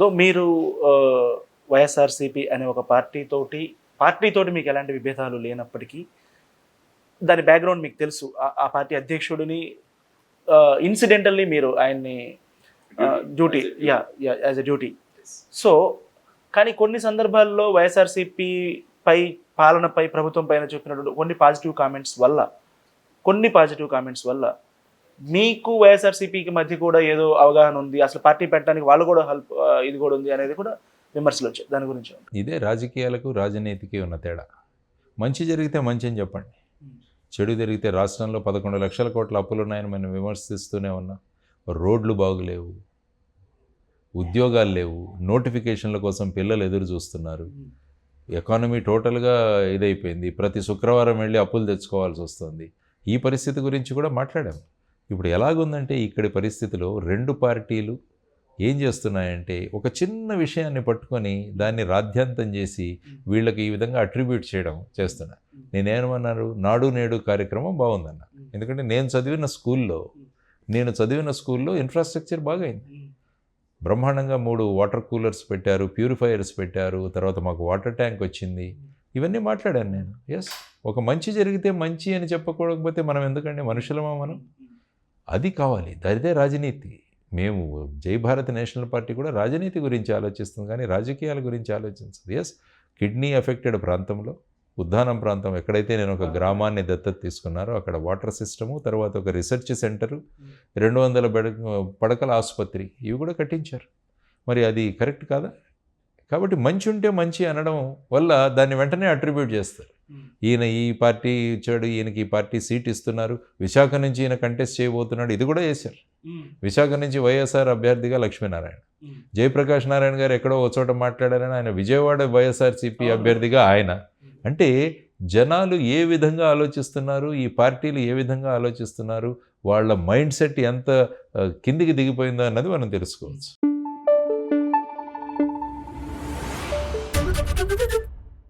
దో మీరు వైఎస్ఆర్సీపీ అనే ఒక పార్టీతోటి పార్టీతోటి మీకు ఎలాంటి విభేదాలు లేనప్పటికీ దాని బ్యాక్గ్రౌండ్ మీకు తెలుసు. ఆ- ఆ పార్టీ అధ్యక్షుడిని ఇన్సిడెంటల్లీ మీరు ఆయన్ని duty yeah yeah as a duty so కానీ కొన్ని సందర్భాల్లో వైఎస్ఆర్సీపీ పై పాలనపై ప్రభుత్వం పైన చెప్పినటువంటి కొన్ని పాజిటివ్ కామెంట్స్ వల్ల కొన్ని పాజిటివ్ కామెంట్స్ వల్ల మీకు వైఎస్ఆర్సీపీకి మధ్య కూడా ఏదో అవగాహన ఉంది. అసలు పార్టీ పెట్టడానికి వాళ్ళు కూడా హెల్ప్ ఇది కూడా ఉంది అనేది కూడా విమర్శలు వచ్చాయి. దాని గురించి ఇదే రాజకీయాలకు రాజనీతికి ఉన్న తేడా. మంచి జరిగితే మంచి అని చెప్పండి. చెడు జరిగితే రాష్ట్రంలో పదకొండు లక్షల కోట్ల అప్పులు ఉన్నాయని మనం విమర్శిస్తూనే ఉన్నాం రోడ్లు బాగులేవు ఉద్యోగాలు లేవు నోటిఫికేషన్ల కోసం పిల్లలు ఎదురు చూస్తున్నారు. ఎకానమీ టోటల్గా ఇదైపోయింది. ప్రతి శుక్రవారం వెళ్ళి అప్పులు తెచ్చుకోవాల్సి వస్తుంది. ఈ పరిస్థితి గురించి కూడా మాట్లాడాం ఇప్పుడు ఎలాగుందంటే ఇక్కడి పరిస్థితిలో రెండు పార్టీలు ఏం చేస్తున్నాయంటే ఒక చిన్న విషయాన్ని పట్టుకొని దాన్ని రాద్యాంతం చేసి వీళ్ళకి ఈ విధంగా అట్రిబ్యూట్ చేయడం చేస్తున్నా. నేనేమన్నారు? నాడు నేడు కార్యక్రమం బాగుందన్న. ఎందుకంటే నేను చదివిన స్కూల్లో నేను చదివిన స్కూల్లో ఇన్ఫ్రాస్ట్రక్చర్ బాగైంది. బ్రహ్మాండంగా మూడు వాటర్ కూలర్స్ పెట్టారు ప్యూరిఫైయర్స్ పెట్టారు తర్వాత మాకు వాటర్ ట్యాంక్ వచ్చింది. ఇవన్నీ మాట్లాడాను నేను. ఎస్ ఒక మంచి జరిగితే మంచి అని చెప్పకూడకపోతే మనం ఎందుకండి? మనుషులమా మనం? అది కావాలి. అదే రాజనీతి. మేము జై భారత్ నేషనల్ పార్టీ కూడా రాజనీతి గురించి ఆలోచిస్తుంది కానీ రాజకీయాల గురించి ఆలోచించదు. ఎస్ కిడ్నీ ఎఫెక్టెడ్ ప్రాంతంలో ఉద్దానం ప్రాంతం ఎక్కడైతే నేను ఒక గ్రామాన్ని దత్తత తీసుకున్నారో అక్కడ వాటర్ సిస్టము తర్వాత ఒక రీసెర్చ్ సెంటరు రెండు వందల బెడ పడకల ఆసుపత్రి ఇవి కూడా కట్టించారు. మరి అది కరెక్ట్ కాదా? కాబట్టి మంచి ఉంటే మంచి అనడం వల్ల దాన్ని వెంటనే అట్రిబ్యూట్ చేస్తారు. ఈయన ఈ పార్టీ ఇచ్చాడు ఈయనకి ఈ పార్టీ సీట్ ఇస్తున్నారు విశాఖ నుంచి ఈయన కంటెస్ట్ చేయబోతున్నాడు ఇది కూడా చేశారు. విశాఖ నుంచి వైఎస్ఆర్ అభ్యర్థిగా లక్ష్మీనారాయణ. జయప్రకాష్ నారాయణ గారు ఎక్కడో ఒక చోట మాట్లాడారని ఆయన విజయవాడ వైఎస్ఆర్సీపీ అభ్యర్థిగా ఆయన. అంటే జనాలు ఏ విధంగా ఆలోచిస్తున్నారు ఈ పార్టీలు ఏ విధంగా ఆలోచిస్తున్నారు వాళ్ళ మైండ్ సెట్ ఎంత కిందికి దిగిపోయిందో అన్నది మనం తెలుసుకోవచ్చు.